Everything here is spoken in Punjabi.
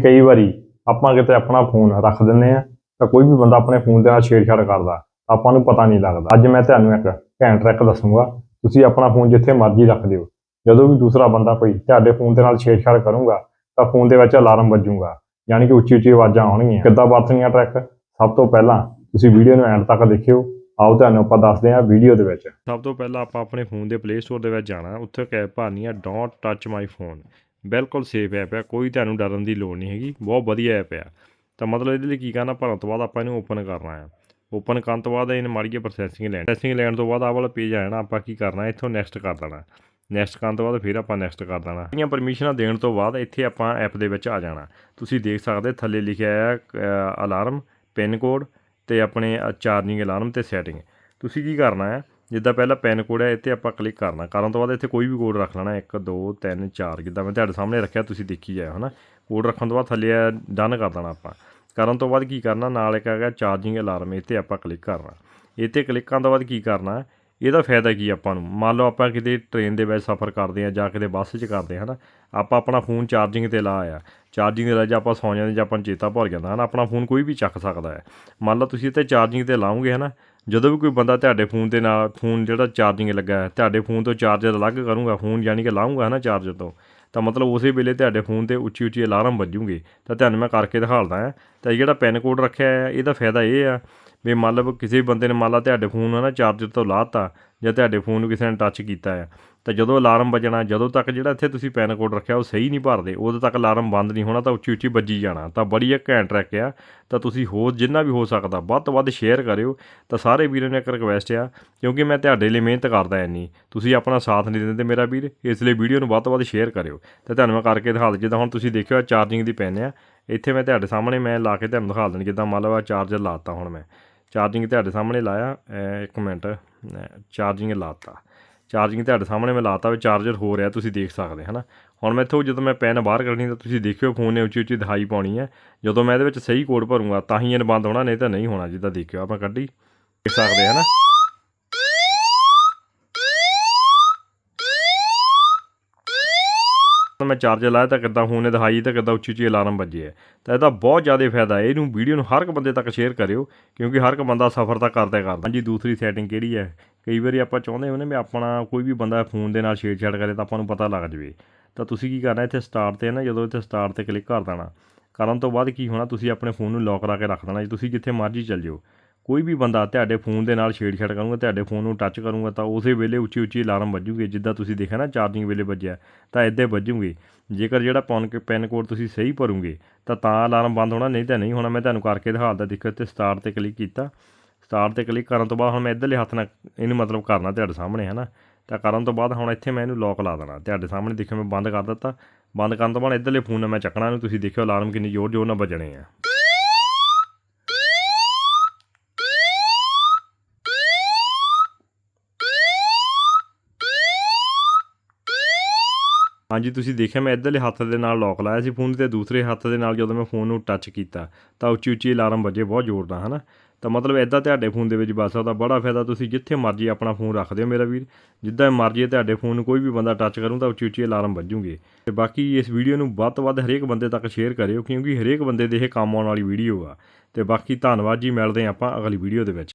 ਕਈ ਵਾਰੀ ਆਪਾਂ ਕਿਤੇ ਆਪਣਾ ਫੋਨ ਰੱਖ ਦਿੰਨੇ ਆ ਤਾਂ ਕੋਈ ਵੀ ਬੰਦਾ ਆਪਣੇ ਫੋਨ ਦੇ ਨਾਲ ਛੇੜਛਾੜ ਕਰਦਾ ਤਾਂ ਆਪਾਂ ਨੂੰ ਪਤਾ ਨਹੀਂ ਲੱਗਦਾ। ਅੱਜ ਮੈਂ ਤੁਹਾਨੂੰ ਇੱਕ ਘੈਂਟ ਟ੍ਰਿਕ ਦੱਸੂਗਾ, ਤੁਸੀਂ ਆਪਣਾ ਫੋਨ ਜਿੱਥੇ ਮਰਜ਼ੀ ਰੱਖ ਦਿਓ। ਜਦੋਂ ਵੀ ਦੂਸਰਾ ਬੰਦਾ ਕੋਈ ਤੁਹਾਡੇ ਫੋਨ ਦੇ ਨਾਲ ਛੇੜਛਾੜ ਕਰੂਗਾ ਤਾਂ ਫੋਨ ਦੇ ਵਿੱਚ ਅਲਾਰਮ ਵੱਜੂਗਾ, ਯਾਨੀ ਕਿ ਉੱਚੀ ਉੱਚੀ ਆਵਾਜ਼ਾਂ ਆਉਣਗੀਆਂ। ਕਿੱਦਾਂ ਵਰਤਣੀਆਂ ਟ੍ਰਿਕ? ਸਭ ਤੋਂ ਪਹਿਲਾਂ ਤੁਸੀਂ ਵੀਡੀਓ ਨੂੰ ਐਂਡ ਤੱਕ ਦੇਖਿਓ। ਆਓ ਤੁਹਾਨੂੰ ਆਪਾਂ ਦੱਸਦੇ ਹਾਂ ਵੀਡੀਓ ਦੇ ਵਿੱਚ। ਸਭ ਤੋਂ ਪਹਿਲਾਂ ਆਪਾਂ ਆਪਣੇ ਫੋਨ ਦੇ ਪਲੇ ਸਟੋਰ ਦੇ ਵਿੱਚ ਜਾਣਾ, ਉੱਥੇ ਇੱਕ ਐਪ ਆਣੀ ਆ ਡੋਂਟ ਟੱਚ ਮਾਈ ਫੋਨ ਬਿਲਕੁਲ ਸੇਫ ਐਪ ਹੈ ਕੋਈ ਤੁਹਾਨੂੰ ਡਰਨ ਦੀ ਲੋੜ ਨਹੀਂ ਹੈਗੀ, ਬਹੁਤ ਵਧੀਆ ਐਪ ਆ। ਤਾਂ ਮਤਲਬ ਇਹਦੇ ਲਈ ਕੀ ਕਰਨਾ ਭਰਨ ਤੋਂ ਬਾਅਦ ਆਪਾਂ ਇਹਨੂੰ ਓਪਨ ਕਰਨਾ ਹੈ ਓਪਨ ਕਰਨ ਤੋਂ ਬਾਅਦ ਇਹਨੇ ਮਾੜੀ ਪ੍ਰੋਸੈਸਿੰਗ ਲੈਣੀ ਪ੍ਰੋਸੈਸਿੰਗ ਲੈਣ ਤੋਂ ਬਾਅਦ ਆਹ ਵਾਲਾ ਪੇਜ ਆ ਜਾਣਾ, ਆਪਾਂ ਕੀ ਕਰਨਾ, ਇੱਥੋਂ ਨੈਕਸਟ ਕਰ ਦੇਣਾ। ਨੈਕਸਟ ਕਰਨ ਤੋਂ ਬਾਅਦ ਫਿਰ ਆਪਾਂ ਨੈਕਸਟ ਕਰ ਦੇਣਾ। ਇਹਦੀਆਂ ਪਰਮਿਸ਼ਨਾਂ ਦੇਣ ਤੋਂ ਬਾਅਦ ਇੱਥੇ ਆਪਾਂ ਐਪ ਦੇ ਵਿੱਚ ਆ ਜਾਣਾ। ਤੁਸੀਂ ਦੇਖ ਸਕਦੇ, ਥੱਲੇ ਲਿਖਿਆ ਹੈ ਅਲਾਰਮ ਪਿਨ ਕੋਡ ਤੇ ਆਪਣੇ ਚਾਰਜਿੰਗ ਅਲਾਰਮ ਤੇ ਸੈਟਿੰਗ ਤੁਸੀਂ ਕੀ ਕਰਨਾ ਹੈ ਜਿੱਦਾਂ ਪਹਿਲਾਂ ਪੈਨ ਕੋਡ ਹੈ, ਇੱਥੇ ਆਪਾਂ ਕਲਿੱਕ ਕਰਨਾ। ਕਰਨ ਤੋਂ ਬਾਅਦ ਇੱਥੇ ਕੋਈ ਵੀ ਕੋਡ ਰੱਖ ਲੈਣਾ 1 2 3 4 ਜਿੱਦਾਂ ਮੈਂ ਤੁਹਾਡੇ ਸਾਹਮਣੇ ਰੱਖਿਆ, ਤੁਸੀਂ ਦੇਖੀ ਜਾਇਓ, ਹਨਾ। ਕੋਡ ਰੱਖਣ ਤੋਂ ਬਾਅਦ ਥੱਲੇ ਡਨ ਕਰ ਦੇਣਾ ਆਪਾਂ। ਕਰਨ ਤੋਂ ਬਾਅਦ ਕੀ ਕਰਨਾ, ਨਾਲ ਇੱਕ ਹੈਗਾ ਚਾਰਜਿੰਗ ਅਲਾਰਮ ਇੱਥੇ ਆਪਾਂ ਕਲਿੱਕ ਕਰਨਾ। ਇੱਥੇ ਕਲਿੱਕ ਕਰਨ ਤੋਂ ਬਾਅਦ ਕੀ ਕਰਨਾ ਇਹਦਾ ਫਾਇਦਾ ਕੀ ਆਪਾਂ ਨੂੰ? ਮੰਨ ਲਓ ਆਪਾਂ ਕਿਤੇ ਟ੍ਰੇਨ ਦੇ ਵਿੱਚ ਸਫ਼ਰ ਕਰਦੇ ਆ ਜਾਂ ਕਿਤੇ ਬੱਸ 'ਚ ਕਰਦੇ ਹਾਂ ਹਨਾ? ਆਪਾਂ ਆਪਣਾ ਫੋਨ ਚਾਰਜਿੰਗ ਤੇ ਲਾ ਆ ਚਾਰਜਿੰਗ ਦੇ ਲਾ ਜਾਂ ਆਪਾਂ ਸੌਂ ਜਾਂਦੇ ਜਾਂ ਆਪਾਂ ਚੇਤਾ ਭੁੱਲ ਜਾਂਦਾ, ਹਨਾ? ਆਪਣਾ ਫੋਨ ਕੋਈ ਵੀ ਚੱਕ ਸਕਦਾ ਹੈ। ਮੰਨ ਲਓ ਤੁਸੀਂ ਇੱਥੇ ਚਾਰਜਿੰਗ ਤੇ ਲਾਓਗੇ ਹਨਾ? ਜਦੋਂ ਵੀ ਕੋਈ ਬੰਦਾ ਤੁਹਾਡੇ ਫੋਨ ਦੇ ਨਾਲ ਫੋਨ ਜਿਹੜਾ ਚਾਰਜਿੰਗ ਲੱਗਾ ਹੈ, ਤੁਹਾਡੇ ਫੋਨ ਤੋਂ ਚਾਰਜਰ ਅਲੱਗ ਕਰੂੰਗਾ ਫੋਨ ਯਾਨੀ ਕਿ ਲਾਉਂਗਾ, ਹਨਾ ਚਾਰਜਰ ਤੋਂ। ਤਾਂ ਮਤਲਬ ਉਸੇ ਵੇਲੇ ਤੁਹਾਡੇ ਫੋਨ ਤੇ ਉੱਚੀ ਉੱਚੀ ਅਲਾਰਮ ਵੱਜੂਗੇ। ਤਾਂ ਤੁਹਾਨੂੰ ਮੈਂ ਕਰਕੇ ਦਿਖਾਲਦਾ ਹਾਂ। ਤਾਂ ਇਹ ਜਿਹੜਾ ਪਿਨ ਕੋਡ ਰੱਖਿਆ ਹੈ, ਇਹਦਾ ਫਾਇਦਾ ਇਹ ਆ ਵੀ ਮੰਨ ਲਓ ਕਿਸੇ ਵੀ ਬੰਦੇ ਨੇ ਮੰਨ ਲਾ ਤੁਹਾਡੇ ਫੋਨ ਨੂੰ ਨਾ ਚਾਰਜਰ ਤੋਂ ਲਾਤਾ ਜਾਂ ਤੁਹਾਡੇ ਫੋਨ ਨੂੰ ਕਿਸੇ ਨੇ ਟੱਚ ਕੀਤਾ ਆ, ਤਾਂ ਜਦੋਂ ਅਲਾਰਮ ਵੱਜਣਾ, ਜਦੋਂ ਤੱਕ ਜਿਹੜਾ ਇੱਥੇ ਤੁਸੀਂ ਪਿਨ ਕੋਡ ਰੱਖਿਆ ਉਹ ਸਹੀ ਨਹੀਂ ਭਰਦੇ, ਉਦੋਂ ਤੱਕ ਅਲਾਰਮ ਬੰਦ ਨਹੀਂ ਹੋਣਾ ਤਾਂ ਉੱਚੀ ਉੱਚੀ ਵੱਜੀ ਜਾਣਾ। ਤਾਂ ਬੜੀ ਇੱਕ ਘੈਂਟ ਟਰੈਕ ਆ। ਤਾਂ ਤੁਸੀਂ ਹੋਰ ਜਿੰਨਾ ਵੀ ਹੋ ਸਕਦਾ, ਵੱਧ ਤੋਂ ਵੱਧ ਸ਼ੇਅਰ ਕਰਿਓ। ਤਾਂ ਸਾਰੇ ਵੀਰਾਂ ਨੂੰ ਇੱਕ ਰਿਕਵੈਸਟ ਆ, ਕਿਉਂਕਿ ਮੈਂ ਤੁਹਾਡੇ ਲਈ ਮਿਹਨਤ ਕਰਦਾ ਇੰਨੀ। ਤੁਸੀਂ ਆਪਣਾ ਸਾਥ ਨਹੀਂ ਦਿੰਦੇ ਮੇਰਾ ਵੀਰ, ਇਸ ਲਈ ਵੀਡੀਓ ਨੂੰ ਵੱਧ ਤੋਂ ਵੱਧ ਸ਼ੇਅਰ ਕਰਿਓ। ਤੇ ਤੁਹਾਨੂੰ ਮੈਂ ਕਰਕੇ ਦਿਖਾ ਦਿੰਦਾ ਜਿੱਦਾਂ ਹੁਣ ਤੁਸੀਂ ਦੇਖਿਓ ਚਾਰਜਿੰਗ ਦੀ ਪੈਨ ਆ, ਇੱਥੇ ਮੈਂ ਤੁਹਾਡੇ ਸਾਹਮਣੇ ਮੈਂ ਲਾ ਕੇ ਤੁਹਾਨੂੰ ਦਿਖਾ ਦੇਣੀ ਜਿੱਦਾਂ ਮੰਨ ਲਓ ਚਾਰਜਰ ਲਾਤਾ ਹੁਣ ਮੈਂ। ਚਾਰਜਿੰਗ ਤੁਹਾਡੇ ਸਾਹਮਣੇ ਲਾਇਆ ਇੱਕ ਮਿੰਟ ਚਾਰਜਿੰਗ ਲਾਤਾ। ਚਾਰਜਿੰਗ ਤੁਹਾਡੇ ਸਾਹਮਣੇ ਮੈਂ ਲਾਤਾ ਵੀ ਚਾਰਜਰ ਹੋ ਰਿਹਾ, ਤੁਸੀਂ ਦੇਖ ਸਕਦੇ, ਹਨਾ? ਹੁਣ ਮੈਂ ਇੱਥੋਂ ਜਦੋਂ ਮੈਂ ਪੈਨ ਬਾਹਰ ਕੱਢਣੀ ਤਾਂ ਤੁਸੀਂ ਦੇਖਿਓ ਫੋਨ ਨੇ ਉੱਚੀ ਉੱਚੀ ਦਿਖਾਈ ਪਾਉਣੀ ਹੈ। ਜਦੋਂ ਮੈਂ ਇਹਦੇ ਵਿੱਚ ਸਹੀ ਕੋਡ ਭਰੂੰਗਾ, ਤਾਂ ਹੀ ਇਹਨ ਬੰਦ ਹੋਣਾ, ਨਹੀਂ ਤਾਂ ਨਹੀਂ ਹੋਣਾ, ਜਿੱਦਾਂ ਦੇਖਿਓ ਆਪਾਂ ਕੱਢੀ, ਦੇਖ ਸਕਦੇ, ਹਨਾ? ਮੈਂ ਚਾਰਜਰ ਲਾਇਆ ਤਾਂ ਕਿੱਦਾਂ ਫੋਨ ਨੇ ਦਿਖਾਈ ਤਾਂ ਕਿੱਦਾਂ ਉੱਚੀ ਉੱਚੀ ਅਲਾਰਮ ਵੱਜੇ ਹੈ ਤਾਂ ਇਹਦਾ ਬਹੁਤ ਜ਼ਿਆਦਾ ਫਾਇਦਾ ਹੈ। ਇਹਨੂੰ ਵੀਡੀਓ ਨੂੰ ਹਰ ਇੱਕ ਬੰਦੇ ਤੱਕ ਸ਼ੇਅਰ ਕਰਿਓ, ਕਿਉਂਕਿ ਹਰ ਇੱਕ ਬੰਦਾ ਸਫ਼ਰ ਤਾਂ ਕਰਦਾ ਕਰਦਾ। ਹਾਂਜੀ, ਦੂਸਰੀ ਸੈਟਿੰਗ ਕਿਹੜੀ ਹੈ? ਕਈ ਵਾਰੀ ਆਪਾਂ ਚਾਹੁੰਦੇ ਹੁੰਦੇ ਵੀ ਆਪਣਾ ਕੋਈ ਵੀ ਬੰਦਾ ਫੋਨ ਦੇ ਨਾਲ ਛੇੜਛਾੜ ਕਰੇ ਤਾਂ ਆਪਾਂ ਨੂੰ ਪਤਾ ਲੱਗ ਜਵੇ। ਤਾਂ ਤੁਸੀਂ ਕੀ ਕਰਨਾ, ਇੱਥੇ ਸਟਾਰਟ ਤੇ ਨਾ, ਜਦੋਂ ਇੱਥੇ ਸਟਾਰਟ ਤੇ ਕਲਿੱਕ ਕਰ ਦੇਣਾ। ਕਰਨ ਤੋਂ ਬਾਅਦ ਕੀ ਹੋਣਾ, ਤੁਸੀਂ ਆਪਣੇ ਫੋਨ ਨੂੰ ਲੌਕ ਕਰਾ ਕੇ ਰੱਖ ਦੇਣਾ। ਜੀ ਤੁਸੀਂ ਜਿੱਥੇ ਮਰਜ਼ੀ ਚੱਲ ਜਾਓ। ਕੋਈ ਵੀ ਬੰਦਾ ਤੁਹਾਡੇ ਫੋਨ ਦੇ ਨਾਲ ਛੇੜਛਾੜ ਕਰੂਗਾ, ਤੁਹਾਡੇ ਫੋਨ ਨੂੰ ਟੱਚ ਕਰੂਗਾ, ਤਾਂ ਉਸੇ ਵੇਲੇ ਉੱਚੀ ਉੱਚੀ ਅਲਾਰਮ ਵੱਜੂਗੇ, ਜਿੱਦਾਂ ਤੁਸੀਂ ਦੇਖਿਆ ਨਾ ਚਾਰਜਿੰਗ ਵੇਲੇ ਵੱਜਿਆ, ਤਾਂ ਇੱਦਾਂ ਵੱਜੂਗੇ। ਜੇਕਰ ਜਿਹੜਾ ਪੌਨ ਕੇ ਪਿਨ ਕੋਡ ਤੁਸੀਂ ਸਹੀ ਭਰੋਗੇ, ਤਾਂ ਤਾਂ ਅਲਾਰਮ ਬੰਦ ਹੋਣਾ, ਨਹੀਂ ਤਾਂ ਨਹੀਂ ਹੋਣਾ, ਮੈਂ ਤੁਹਾਨੂੰ ਕਰਕੇ ਦਿਖਾਉਂਦਾ ਦੇਖੋ ਇੱਥੇ ਸਟਾਰਟ ਤੇ ਕਲਿੱਕ ਕੀਤਾ। ਸਟਾਰਟ ਤੇ ਕਲਿੱਕ ਕਰਨ ਤੋਂ ਬਾਅਦ ਹੁਣ ਮੈਂ ਇੱਧਰਲੇ ਹੱਥ ਨਾਲ ਇਹਨੂੰ ਮਤਲਬ ਕਰਨਾ ਤੁਹਾਡੇ ਸਾਹਮਣੇ ਹੈ ਨਾ ਤਾਂ ਕਰਨ ਤੋਂ ਬਾਅਦ ਹੁਣ ਇੱਥੇ ਮੈਂ ਇਹਨੂੰ ਲੌਕ ਲਾ ਦੇਣਾ, ਤੁਹਾਡੇ ਸਾਹਮਣੇ ਦੇਖਿਓ ਮੈਂ ਬੰਦ ਕਰ ਦਿੱਤਾ। ਬੰਦ ਕਰਨ ਤੋਂ ਬਾਅਦ ਇੱਧਰਲੇ ਫੋਨ ਨਾਲ ਮੈਂ ਚੱਕਣਾ ਇਹਨੂੰ, ਤੁਸੀਂ ਦੇਖਿਓ ਅਲਾਰਮ ਕਿੰਨੀ ਜ਼ੋਰ ਜ਼ੋਰ ਨਾਲ ਵੱਜਣੇ ਆ। ਹਾਂਜੀ, ਤੁਸੀਂ ਦੇਖਿਆ ਮੈਂ ਇੱਧਰਲੇ ਹੱਥ ਦੇ ਨਾਲ ਲੌਕ ਲਾਇਆ ਸੀ ਫੋਨ ਤੇ, ਦੂਸਰੇ ਹੱਥ ਦੇ ਨਾਲ ਜਦੋਂ ਮੈਂ ਫੋਨ ਨੂੰ ਟੱਚ ਕੀਤਾ, ਤਾਂ ਉੱਚੀ ਉੱਚੀ ਅਲਾਰਮ ਵੱਜੇ, ਬਹੁਤ ਜ਼ੋਰ ਨਾਲ, ਹਨਾ? ਤਾਂ ਮਤਲਬ ਇਦਾਂ ਤੁਹਾਡੇ ਫੋਨ ਦੇ ਵਿੱਚ ਵੱਜ ਸਕਦਾ ਬੜਾ ਫਾਇਦਾ, ਤੁਸੀਂ ਜਿੱਥੇ ਮਰਜ਼ੀ ਆਪਣਾ ਫੋਨ ਰੱਖ ਦਿਓ ਮੇਰਾ ਵੀਰ, ਜਿੱਦਾਂ ਮਰਜ਼ੀ ਤੁਹਾਡੇ ਫੋਨ ਨੂੰ ਕੋਈ ਵੀ ਬੰਦਾ ਟੱਚ ਕਰੂ, ਤਾਂ ਉੱਚੀ ਉੱਚੀ ਅਲਾਰਮ ਵੱਜੂਗੇ। ਤੇ ਬਾਕੀ ਇਸ ਵੀਡੀਓ ਨੂੰ ਵੱਧ ਤੋਂ ਵੱਧ ਹਰੇਕ ਬੰਦੇ ਤੱਕ ਸ਼ੇਅਰ ਕਰਿਓ, ਕਿਉਂਕਿ ਹਰੇਕ ਬੰਦੇ ਦੇ ਇਹ ਕੰਮ ਆਉਣ ਵਾਲੀ ਵੀਡੀਓ ਆ। ਤੇ ਬਾਕੀ ਧੰਨਵਾਦ ਜੀ, ਮਿਲਦੇ ਹਾਂ ਆਪਾਂ ਅਗਲੀ ਵੀਡੀਓ ਦੇ ਵਿੱਚ।